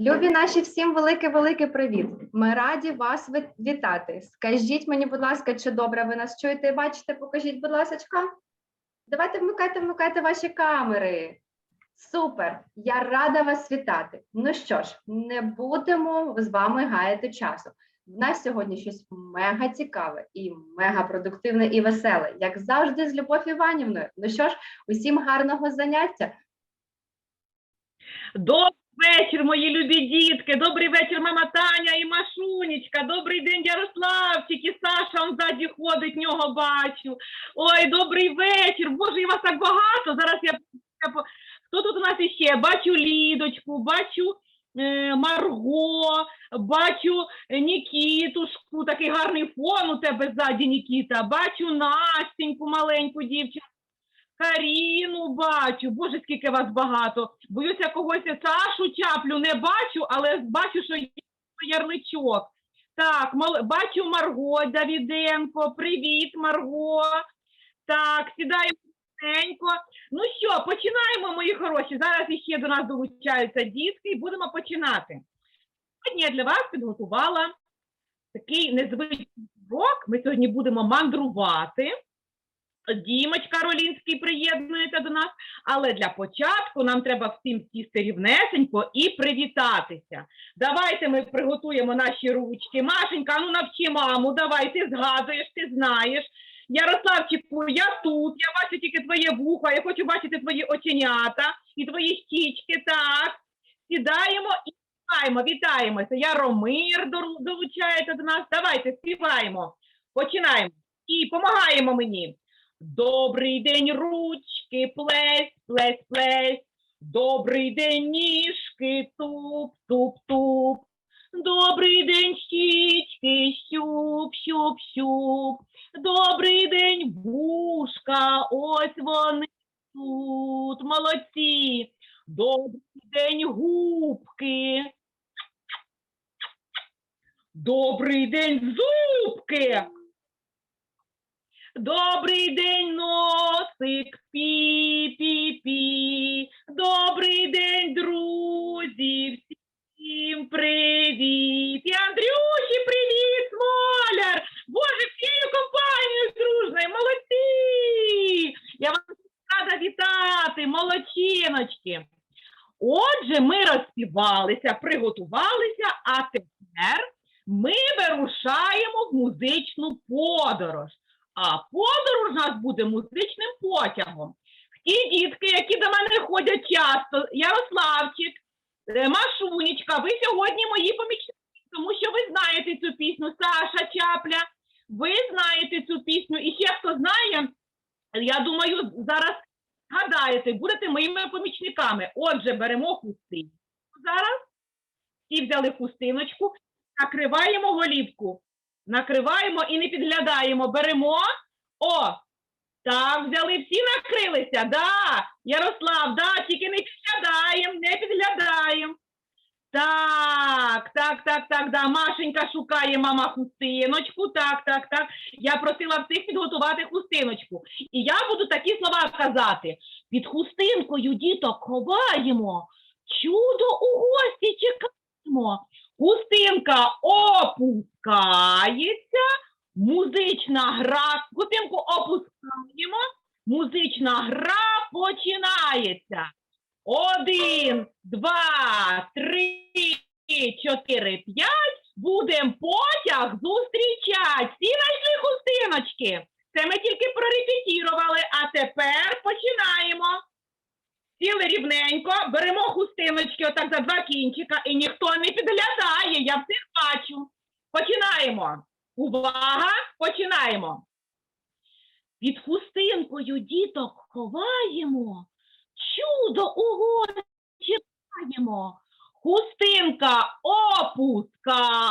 Любі наші, всім великий-великий привіт. Ми раді вас вітати. Скажіть мені, будь ласка, чи добре ви нас чуєте і бачите? Покажіть, будь ласка. Давайте вмикайте, вмикайте ваші камери. Супер! Я рада вас вітати. Ну що ж, не будемо з вами гаяти часу. В нас сьогодні щось мега цікаве і мега продуктивне і веселе, як завжди, з Любов Іванівною. Ну що ж, усім гарного заняття. Добрий вечір, мої любі дітки. Добрий вечір, мама Таня і Машунечка. Добрий день, Ярославчик і Саша он ззаді ходить, нього бачу. Ой, добрий вечір. Боже, і вас так багато. Зараз я хто тут у нас іще? Бачу Лідочку, бачу е, Марго, бачу е, Нікітушку, такий гарний фон у тебе ззаді, Нікіта. Бачу Настеньку, маленьку дівчинку. Каріну бачу, боже, скільки вас багато. Боюся, когось Сашу чаплю не бачу, але бачу, що є ярличок. Так, мал- бачу Марго Давіденко. Привіт, Марго. Так, сідаємо тихенько. Ну що, починаємо, мої хороші. Зараз іще до нас долучаються дітки і будемо починати. Сьогодні я для вас підготувала такий незвичний урок. Ми сьогодні будемо мандрувати. Дімочка Ролінський приєднується до нас. Але для початку нам треба всім сісти рівнесенько і привітатися. Давайте ми приготуємо наші ручки. Машенька, ну навчи маму, давай, ти згадуєш, ти знаєш. Ярославчику, я тут, я бачу тільки твоє вухо, я хочу бачити твої оченята і твої щічки. Так, сідаємо і вітаємо, вітаємося. Яромир долучається до нас. Давайте співаємо. Починаємо. І помагаємо мені. Добрий день, ручки, плесь, плесь, плесь. Добрий день, ніжки, туп, туп, туп. Добрий день, щічки, щуп, щуп, щуп. Добрий день, вушка, ось вони тут, молодці. Добрий день, губки. Добрий день, зубки. Добрий день, носик, пі-пі-пі. Добрий день, друзі. Всім привіт. І Андрюші, привіт, Смоляр. Боже, всією компанією дружною, молодці. Я вас рада вітати, молодчиночки. Отже, ми розспівалися, приготувалися, а тепер ми вирушаємо в музичну подорож. А у нас буде музичним потягом. Ті дітки, які до мене ходять часто, Ярославчик, е, Машунечка, ви сьогодні мої помічники, тому що ви знаєте цю пісню, Саша Чапля, ви знаєте цю пісню. І ще хто знає, я думаю, зараз згадаєте, будете моїми помічниками. Отже, беремо хустинку зараз. Всі взяли хустиночку, накриваємо голівку накриваємо і не підглядаємо. Беремо. О! Так, взяли, всі накрилися. Да, Ярослав, да, тільки не підглядаємо, не підглядаємо. Так, так, так, так, да. Машенька шукає мама хустиночку. Так, так, так. Я просила всіх підготувати хустиночку. І я буду такі слова казати. Під хустинкою діток ховаємо. Чудо у гості чекаємо. Хустинка опускається, музична гра. Хустинку опускаємо, музична гра починається. Один, два, три, чотири, п'ять. Будем потяг зустрічать. Всі знайшли хустиночки. Це ми тільки прорепетірували, а тепер починаємо. Сіли рівненько, беремо хустиночки отак за два кінчика, і ніхто не підглядає, я всіх бачу. Починаємо. Увага, починаємо. Під хустинкою діток ховаємо, чудо у горі чекаємо. Хустинка опускається,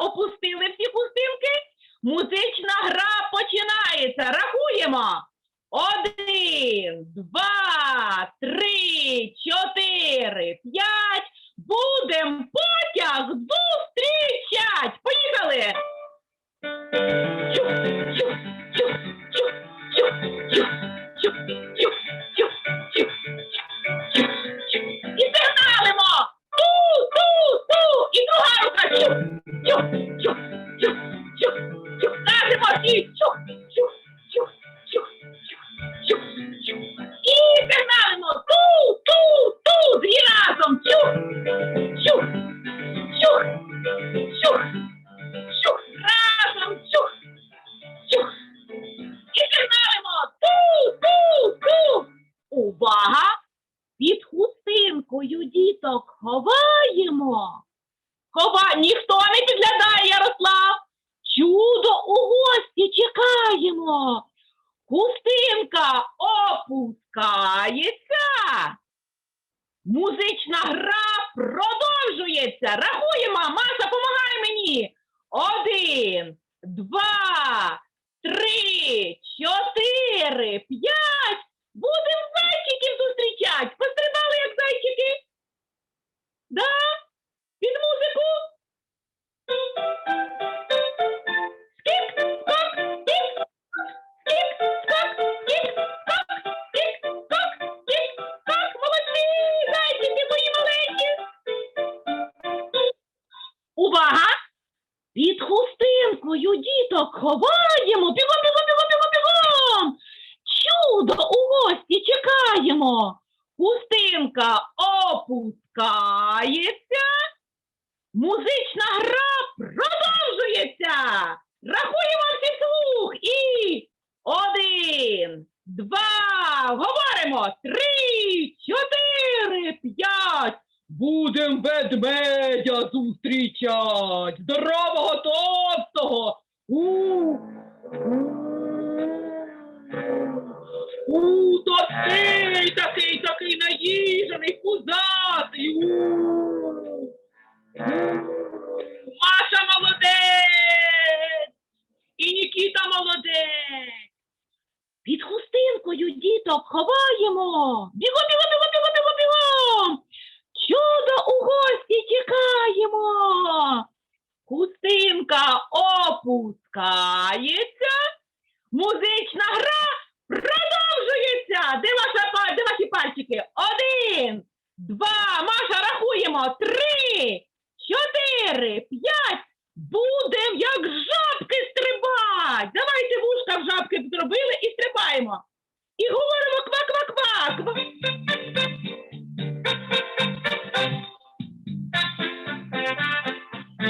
опустили всі хустинки, музична гра починається. Рахуємо. Один, два, три, чотири, п'ять. Будем потяг зустрічать. Поїхали! У гості чекаємо. Хустинка опускається. Музична гра продовжується. Рахуємо. Маша, помагай мені. Один, два, три, чотири, п'ять. Будем зайчиків зустрічати. Пострибали, як зайчики. Да? Під музику. мою діток, ховаємо, бігом, бігом. Хустинкою діток ховаємо! Бігом, бігом, бігом, бігом, бігом, бігом! Чудо у гості чекаємо! Хустинка опускається, музична гра продовжується! Де, ваша, де ваші пальчики? Один, два, Маша, рахуємо! Три, чотири, п'ять. Будем як жабки стрибать. Давайте вушка в жабки зробили і стрибаємо. І говоримо ква-ква-ква.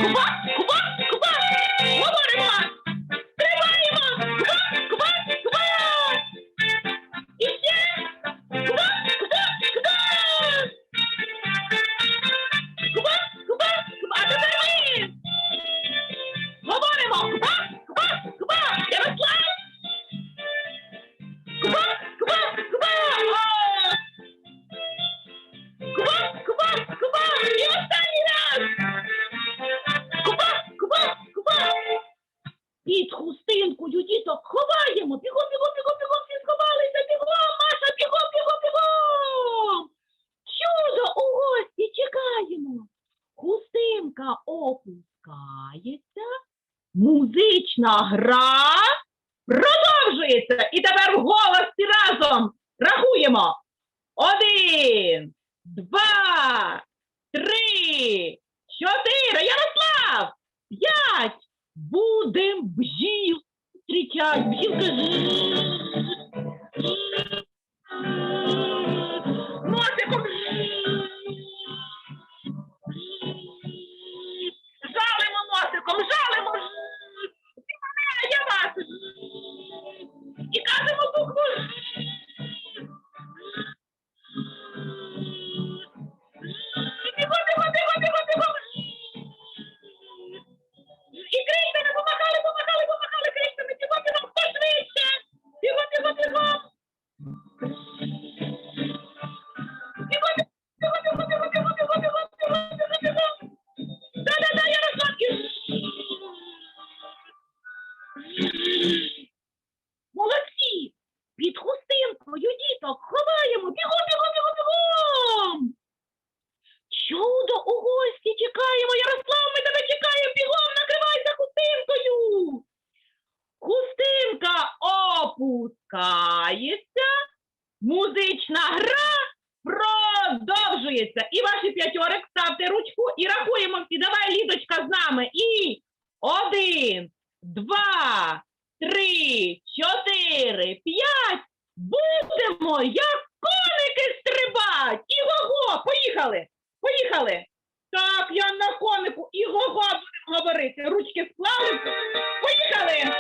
Ква. Гра продовжується. І тепер вголос всі разом рахуємо. Один, два, три, чотири. Ярослав! П'ять. Будем бжіл зустрічать. Бжілка. Носиком. Жалимо носиком, жалимо. Поїхали. Поїхали. Так, я на конику і го будемо говорити. Ручки склали. Поїхали.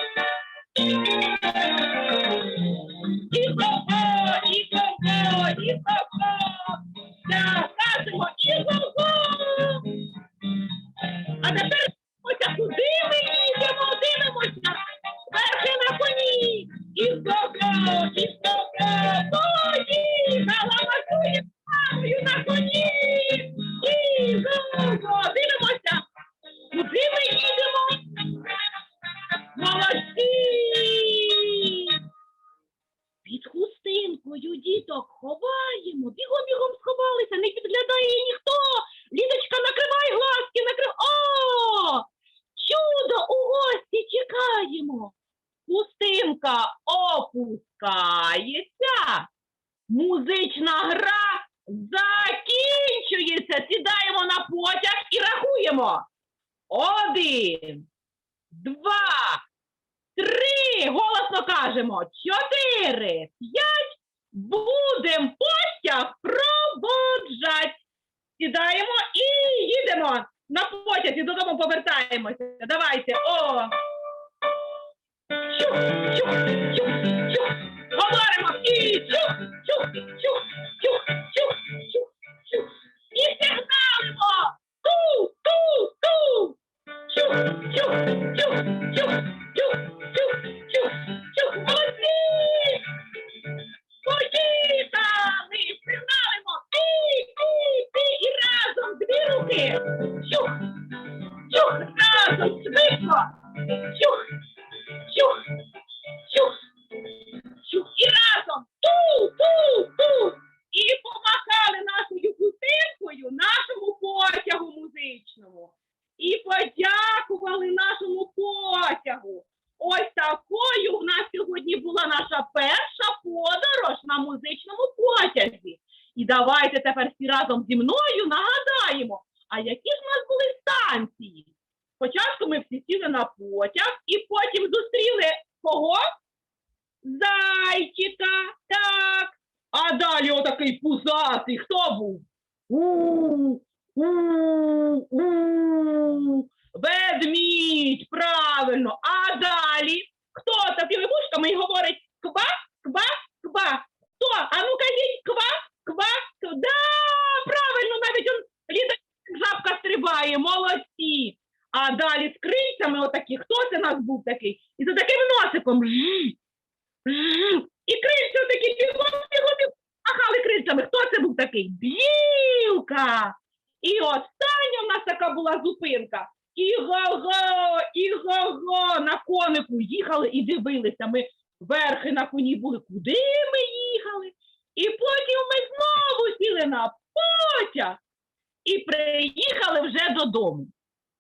you, you, you. Разом зі мною нагадаємо, а які ж у нас були станції? Спочатку ми всі сіли на потяг і потім зустріли кого? Зайчика, так. А далі отакий пузатий. Хто був? У, у, у. Ведмідь, правильно. А далі хто такими вушками і говорить ква, ква, ква. Хто? А ну кажіть ква, ква, ква. Да, правильно, навіть он Ліда як жабка стрибає, молодці. А далі з крильцями отакі. Хто це нас був такий? І за таким носиком. Жж, жж. І крильця такі бігом, бігом, бігом. Махали крильцями. Хто це був такий? Білка. І остання в нас така була зупинка. Іго-го, іго-го, на конику їхали і дивилися. Ми верхи на коні були. Куди ми їхали? І потім ми знову сіли на потяг і приїхали вже додому.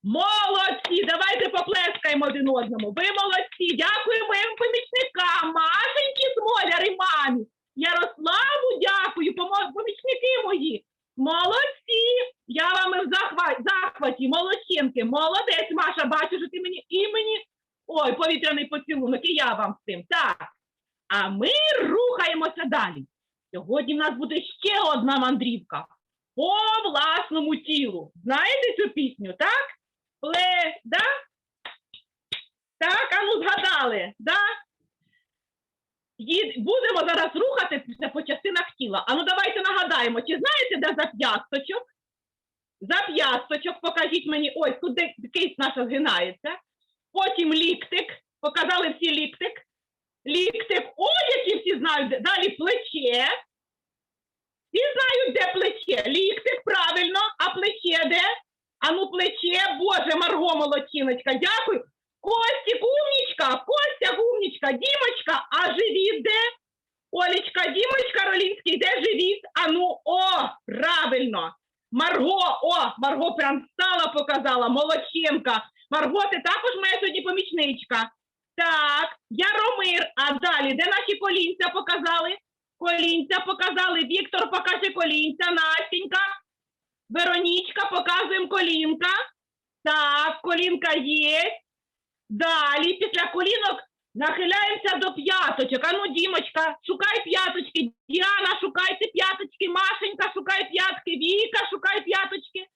Молодці! Давайте поплескаємо один одному. Ви молодці! Дякую моїм помічникам, Машеньки Смоляр і мамі. Ярославу дякую, помічники мої. Молодці! Я вами в захва- захваті, молодчинки. Молодець, Маша, бачу, що ти мені імені. Ой, повітряний поцілунок, і я вам з цим. Так. А ми рухаємося далі. Сьогодні в нас буде ще одна мандрівка по власному тілу. Знаєте цю пісню, так? Пле, да? Так, а ну згадали, да? Їд... Будемо зараз рухатися по частинах тіла. А ну давайте нагадаємо, чи знаєте, де зап'ясточок? Зап'ясточок, покажіть мені, ось де кисть наша згинається. Потім ліктик, показали всі ліктик. Ліктик, о, які всі знають, далі плече. Всі знають, де плече. Ліктик, правильно, а плече де? А ну плече, боже, Марго молодчиночка, дякую. Костік, умнічка, Костя, умнічка, Дімочка, а живіт де? Олечка, Дімочка, Ролінський, де живіт? А ну, о, правильно. Марго, о, Марго прям стала, показала, молодчинка. Марго, ти також моя сьогодні помічничка. Так, Яромир, а далі, де наші колінця показали? Колінця показали, Віктор покаже колінця, Настенька. Веронічка, показуємо колінка. Так, колінка є. Далі, після колінок нахиляємося до п'яточок. А ну, Дімочка, шукай п'яточки. Діана, шукайте п'яточки. Машенька, шукай п'ятки. Віка, шукай п'яточки.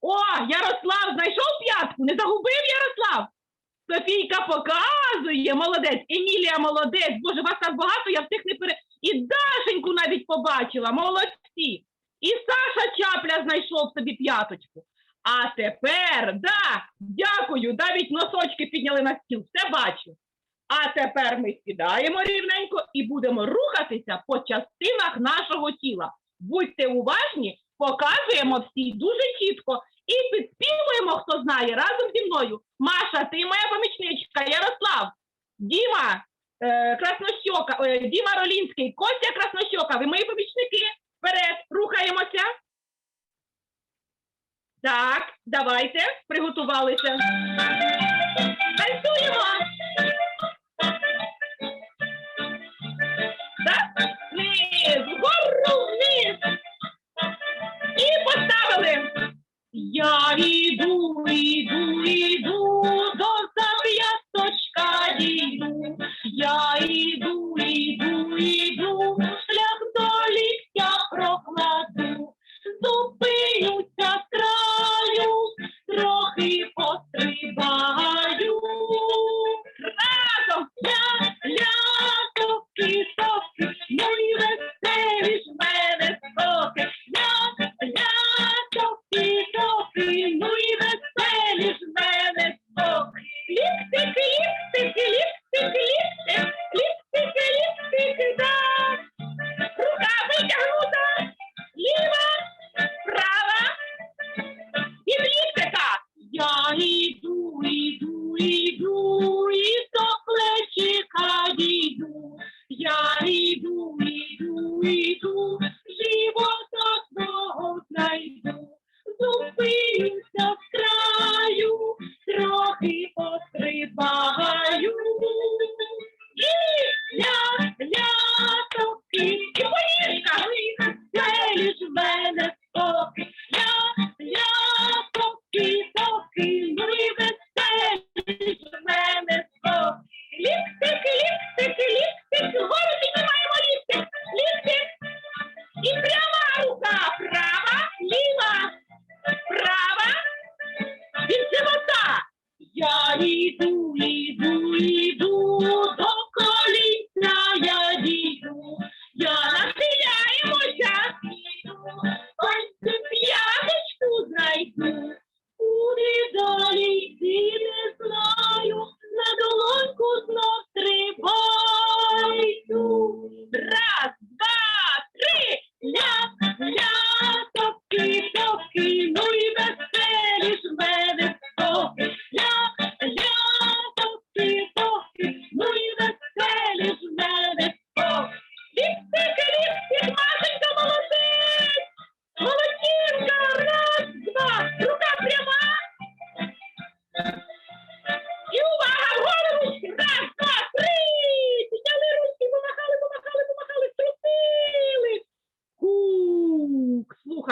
О, Ярослав, знайшов п'ятку? Не загубив Ярослав? Софійка показує, молодець. Емілія молодець. Боже, вас так багато, я всіх не пере. І Дашеньку навіть побачила. Молодці. І Саша Чапля знайшов собі п'яточку. А тепер, да, дякую, навіть носочки підняли на стіл, все бачу. А тепер ми сідаємо рівненько і будемо рухатися по частинах нашого тіла. Будьте уважні, показуємо всі дуже чітко і підспівуємо, хто знає, разом зі мною. Маша, ти моя помічничка, Ярослав, Діма е, Краснощока, е, Діма Ролінський, Костя Краснощока, ви мої помічники. Вперед, рухаємося. Так, давайте, приготувалися. Танцюємо. Так, вниз, вгору, вниз. І поставили. Я йду, йду, йду до зап'ясточка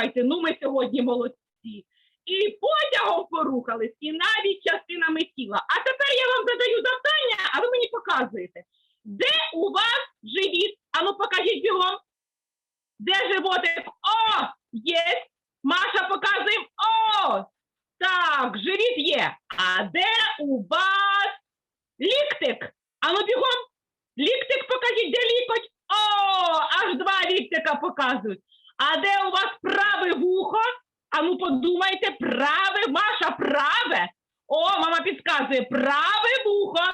слухайте, ну ми сьогодні молодці. І потягом порухались, і навіть частинами тіла. А тепер я вам задаю завдання, а ви мені показуєте. Де у вас живіт? Ану покажіть бігом. Де животик? О, є. Маша показує. О, так, живіт є. А де у вас ліктик? Ану бігом. Ліктик покажіть, де лікоть? О, аж два ліктика показують. А де у вас праве вухо? Ану подумайте, праве, Маша, праве. О, мама підказує, праве вухо.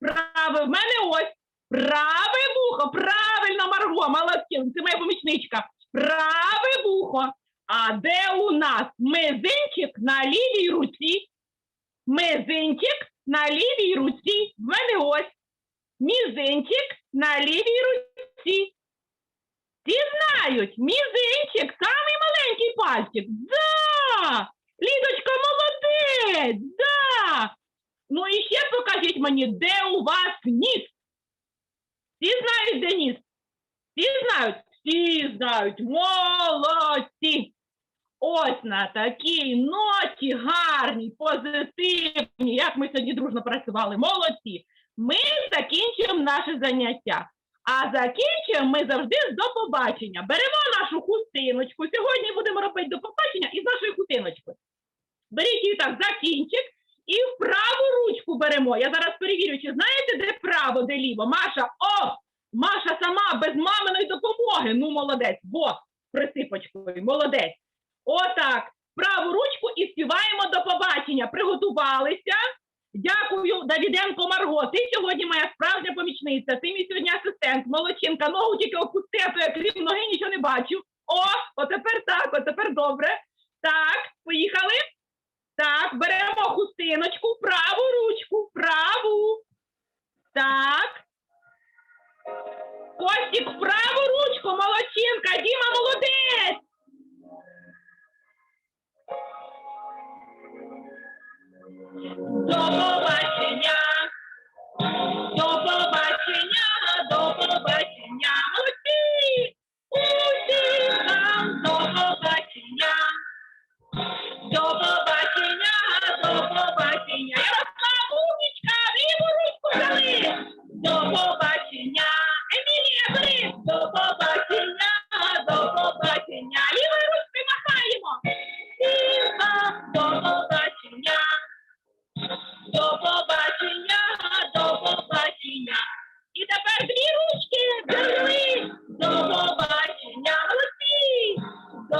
Праве, в мене ось. Праве вухо, правильно, Марго, молодці, це моя помічничка. Праве вухо. А де у нас мизинчик на лівій руці? Мизинчик на лівій руці. В мене ось. Мізинчик на лівій руці. Всі знають, мізинчик, самий маленький пальчик. Да! Лідочка молодець! Да! Ну і ще покажіть мені, де у вас ніс? Всі знають, де ніс? Всі знають? Всі знають. Молодці! Ось на такій ноті гарній, позитивній, як ми сьогодні дружно працювали, молодці. Ми закінчуємо наше заняття. А закінчуємо ми завжди з до побачення. Беремо нашу хустиночку. Сьогодні будемо робити до побачення із нашою хустиночкою. Беріть її так за і в праву ручку беремо. Я зараз перевірю, чи знаєте, де право, де ліво. Маша, о! Маша сама без маминої допомоги. Ну, молодець, бо присипочкою, молодець. Отак. Праву ручку і співаємо до побачення. Приготувалися. Дякую, Давіденко Марго. Ти сьогодні моя справжня помічниця. Ти мій сьогодні асистент, молодчинка. Ногу тільки опусти, а то я крім ноги нічого не бачу. О, отепер так, отепер добре. Так, поїхали. Так, беремо хустиночку, праву ручку, праву. Так. Костік, праву ручку, молодчинка, Діма До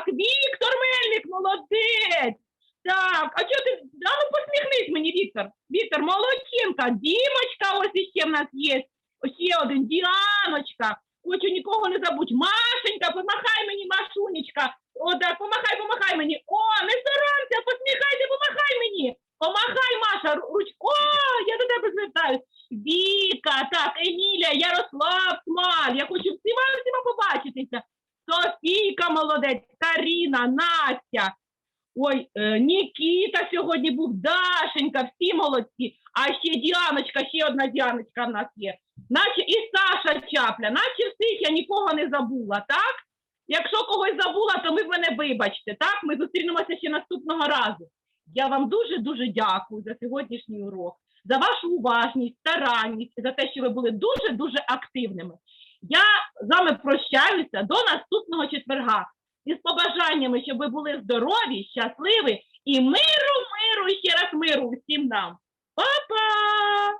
так, Віктор Мельник, молодець. Так, а чого ти? Да, ну посміхнись мені, Віктор. Віктор, молодчинка. Дімочка, ось іще в нас є. Ось ще один, Діаночка. Хочу нікого не забудь. Машенька, помахай мені, Машунечка. О, помахай, помахай мені. О, не соромся, посміхайся, помахай мені. Помахай, Маша, ру- руч. О, я до тебе звертаюсь. Віка, так, Емілія, Ярослав, Смаль. Я хочу всіма всіма побачитися. Софійка молодець, Каріна, Настя. Ой, е, Нікіта сьогодні був, Дашенька, всі молодці. А ще Діаночка, ще одна Діаночка в нас є. Наче і Саша Чапля, наче всіх я нікого не забула, так? Якщо когось забула, то ви мене вибачте, так? Ми зустрінемося ще наступного разу. Я вам дуже-дуже дякую за сьогоднішній урок, за вашу уважність, старанність, за те, що ви були дуже-дуже активними. Я з вами прощаюся до наступного четверга із побажаннями, щоб ви були здорові, щасливі і миру, миру, ще раз миру всім нам. Па-па!